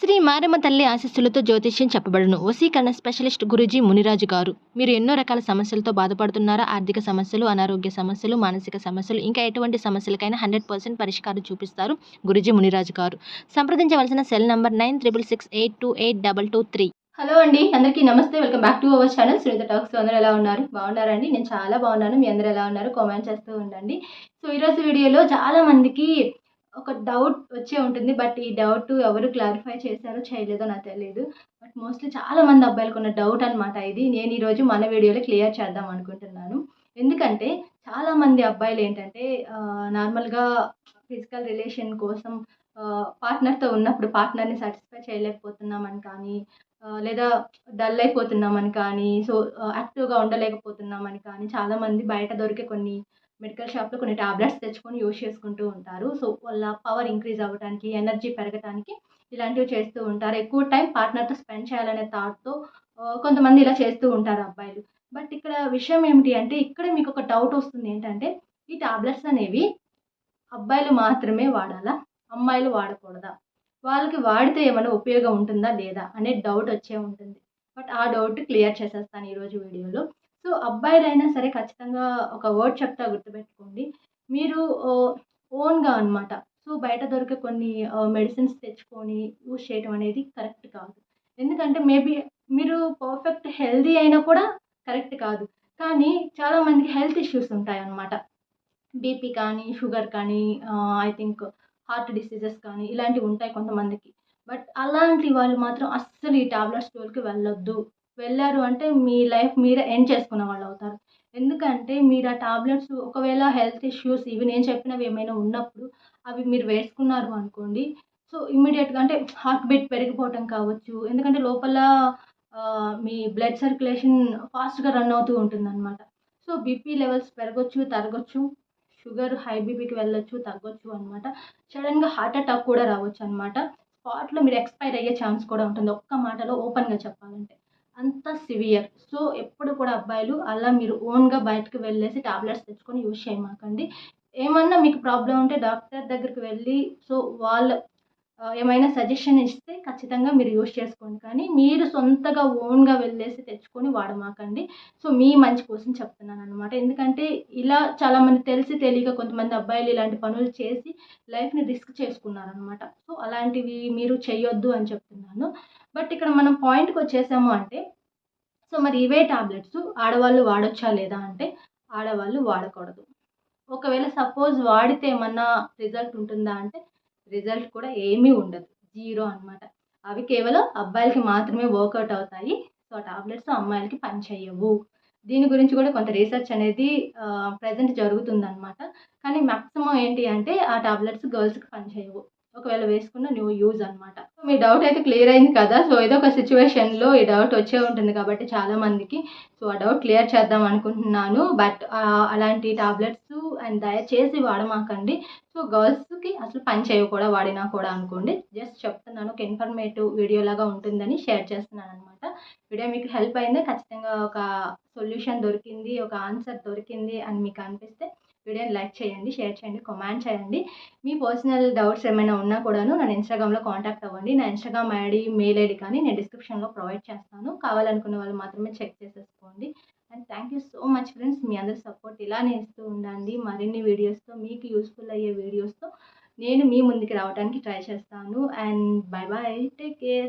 శ్రీ మారమ్మ తల్లి ఆశీస్సులతో జ్యోతిష్యం చెప్పబడును. వసీకరణ స్పెషలిస్ట్ గురూజీ మునిరాజు గారు. మీరు ఎన్నో రకాల సమస్యలతో బాధపడుతున్నారా? ఆర్థిక సమస్యలు అనారోగ్య సమస్యలు మానసిక సమస్యలు ఇంకా ఎటువంటి సమస్యలకైనా హండ్రెడ్ పర్సెంట్ పరిష్కారం చూపిస్తారు గురుజీ మునిరాజు గారు. సంప్రదించవలసిన cell number nine triple six eight two eight double two three. Hello అండి అందరికీ నమస్తే. Welcome back to our channel. Sunitha talks అందరూ ఎలా ఉన్నారు? బాగున్నారండి నేను చాలా బాగున్నాను. మీ అందరూ ఎలా ఉన్నారు? కామెంట్ చేస్తూ ఉండండి. సో ఈరోజు వీడియోలో చాలా మందికి ఒక డౌట్ వచ్చే ఉంటుంది బట్ ఈ డౌట్ ఎవరు క్లారిఫై చేశారో చేయలేదో నాకు తెలియదు బట్ మోస్ట్లీ చాలామంది అబ్బాయిలకు ఉన్న డౌట్ అనమాట ఇది. నేను ఈరోజు మన వీడియోలో క్లియర్ చేద్దాం అనుకుంటున్నాను. ఎందుకంటే చాలామంది అబ్బాయిలు ఏంటంటే నార్మల్గా ఫిజికల్ రిలేషన్ కోసం పార్ట్నర్తో ఉన్నప్పుడు పార్ట్నర్ని సాటిస్ఫై చేయలేకపోతున్నామని కానీ లేదా డల్ అయిపోతున్నామని కానీ సో యాక్టివ్గా ఉండలేకపోతున్నామని కానీ చాలామంది బయట దొరికే కొన్ని మెడికల్ షాప్లో కొన్ని టాబ్లెట్స్ తెచ్చుకొని యూజ్ చేసుకుంటూ ఉంటారు. సో వాళ్ళ పవర్ ఇంక్రీజ్ అవ్వడానికి ఎనర్జీ పెరగడానికి ఇలాంటివి చేస్తూ ఉంటారు. ఎక్కువ టైం పార్ట్నర్తో స్పెండ్ చేయాలనే థాట్తో కొంతమంది ఇలా చేస్తూ ఉంటారు అబ్బాయిలు. బట్ ఇక్కడ విషయం ఏమిటి అంటే ఇక్కడ మీకు ఒక డౌట్ వస్తుంది ఏంటంటే ఈ టాబ్లెట్స్ అనేవి అబ్బాయిలు మాత్రమే వాడాలా? అమ్మాయిలు వాడకూడదా? వాళ్ళకి వాడితే ఏమైనా ఉపయోగం ఉంటుందా లేదా? అనే డౌట్ వచ్చే ఉంటుంది. బట్ ఆ డౌట్ క్లియర్ చేసేస్తాను ఈరోజు వీడియోలో. సో అబ్బాయిలైనా సరే ఖచ్చితంగా ఒక వర్డ్ చెప్తా గుర్తుపెట్టుకోండి. మీరు ఓన్గా అనమాట సో బయట దొరికే కొన్ని మెడిసిన్స్ తెచ్చుకొని యూజ్ చేయడం అనేది కరెక్ట్ కాదు. ఎందుకంటే మేబీ మీరు పర్ఫెక్ట్ హెల్దీ అయినా కూడా కరెక్ట్ కాదు. కానీ చాలామందికి హెల్త్ ఇష్యూస్ ఉంటాయి అన్నమాట. బీపీ కానీ షుగర్ కానీ ఐ థింక్ హార్ట్ డిసీజెస్ కానీ ఇలాంటివి ఉంటాయి కొంతమందికి. బట్ అలాంటి వాళ్ళు మాత్రం అస్సలు ఈ టాబ్లెట్ స్టోర్కి వెళ్ళొద్దు. వెళ్ళారు అంటే మీ లైఫ్ మీరే ఎండ్ చేసుకున్న వాళ్ళు అవుతారు. ఎందుకంటే మీరు ఆ టాబ్లెట్స్ ఒకవేళ హెల్త్ ఇష్యూస్ ఇవి నేను చెప్పినవి ఏమైనా ఉన్నప్పుడు అవి మీరు వేసుకున్నారు అనుకోండి సో ఇమ్మీడియట్గా అంటే హార్ట్ బీట్ పెరిగిపోవటం కావచ్చు ఎందుకంటే లోపల మీ బ్లడ్ సర్క్యులేషన్ ఫాస్ట్గా రన్ అవుతూ ఉంటుంది అనమాట సో బీపీ లెవెల్స్ పెరగొచ్చు తరగొచ్చు షుగర్ హై బీపీకి వెళ్ళొచ్చు తగ్గొచ్చు అనమాట సడన్గా హార్ట్ అటాక్ కూడా రావచ్చు అనమాట స్పాట్లో మీరు ఎక్స్పైర్ అయ్యే ఛాన్స్ కూడా ఉంటుంది. ఒక్క మాటలో ఓపెన్గా చెప్పాలంటే. అంత సివియర్ సో ఎప్పుడు కూడా అబ్బాయిలు అలా మీరు ఓన్గా బయటకు వెళ్ళేసి టాబ్లెట్స్ తెచ్చుకొని యూజ్ చేయమాకండి. ఏమన్నా మీకు ప్రాబ్లం ఉంటే డాక్టర్ దగ్గరికి వెళ్ళి సో వాళ్ళ ఏమైనా సజెషన్ ఇస్తే ఖచ్చితంగా మీరు యూజ్ చేసుకోండి. కానీ మీరు సొంతగా ఓన్గా వెళ్ళేసి తెచ్చుకొని వాడమాకండి. సో మీ మంచి కోసం చెప్తున్నాను అనమాట ఎందుకంటే ఇలా చాలామంది తెలిసి తెలియక కొంతమంది అబ్బాయిలు ఇలాంటి పనులు చేసి లైఫ్ని రిస్క్ చేసుకున్నారనమాట సో అలాంటివి మీరు చేయొద్దు అని చెప్తున్నాను. బట్ ఇక్కడ మనం పాయింట్కి వచ్చేసాము అంటే సో మరి ఇవే టాబ్లెట్స్ ఆడవాళ్ళు వాడొచ్చా లేదా అంటే ఆడవాళ్ళు వాడకూడదు. ఒకవేళ సపోజ్ వాడితే ఏమన్నా రిజల్ట్ ఉంటుందా అంటే రిజల్ట్ కూడా ఏమీ ఉండదు. జీరో అన్నమాట. అవి కేవలం అబ్బాయిలకి మాత్రమే వర్కౌట్ అవుతాయి. సో ఆ టాబ్లెట్స్ అమ్మాయిలకి పనిచేయవు. దీని గురించి కూడా కొంత రీసెర్చ్ అనేది ప్రజెంట్ జరుగుతుందన్నమాట. కానీ మ్యాక్సిమం ఏంటి అంటే ఆ టాబ్లెట్స్ గర్ల్స్కి పనిచేయవు. ఒకవేళ వేసుకున్న న్యూ యూజ్ అనమాట మీ డౌట్ అయితే క్లియర్ అయింది కదా? సో ఏదో ఒక సిచ్యువేషన్లో ఈ డౌట్ వచ్చే ఉంటుంది కాబట్టి చాలామందికి సో ఆ డౌట్ క్లియర్ చేద్దాం అనుకుంటున్నాను. బట్ అలాంటి టాబ్లెట్స్ అండ్ దయచేసి వాడమాకండి. సో గర్ల్స్కి అసలు పని చేయవు కూడా వాడినా కూడా అనుకోండి. జస్ట్ చెప్తున్నాను ఒక ఇన్ఫర్మేటివ్ వీడియో లాగా ఉంటుందని షేర్ చేస్తున్నాను అనమాట వీడియో మీకు హెల్ప్ అయింది ఖచ్చితంగా ఒక సొల్యూషన్ దొరికింది ఒక ఆన్సర్ దొరికింది అని మీకు అనిపిస్తే వీడియోని లైక్ చేయండి షేర్ చేయండి కమెంట్ చేయండి. మీ పర్సనల్ డౌట్స్ ఏమైనా ఉన్నా కూడాను నన్ను ఇన్స్టాగ్రామ్లో కాంటాక్ట్ అవ్వండి. నా ఇన్స్టాగ్రామ్ ఐడి మెయిల్ ఐడి కానీ నేను డిస్క్రిప్షన్లో ప్రొవైడ్ చేస్తాను. కావాలనుకున్న వాళ్ళు మాత్రమే చెక్ చేసేసుకోండి. And thank you so much friends. మీ అందరి సపోర్ట్ ఇలానే ఇస్తూ ఉండండి. మరిన్ని వీడియోస్తో మీకు యూస్ఫుల్ అయ్యే వీడియోస్తో నేను మీ ముందుకు రావడానికి ట్రై చేస్తాను. And bye bye take care.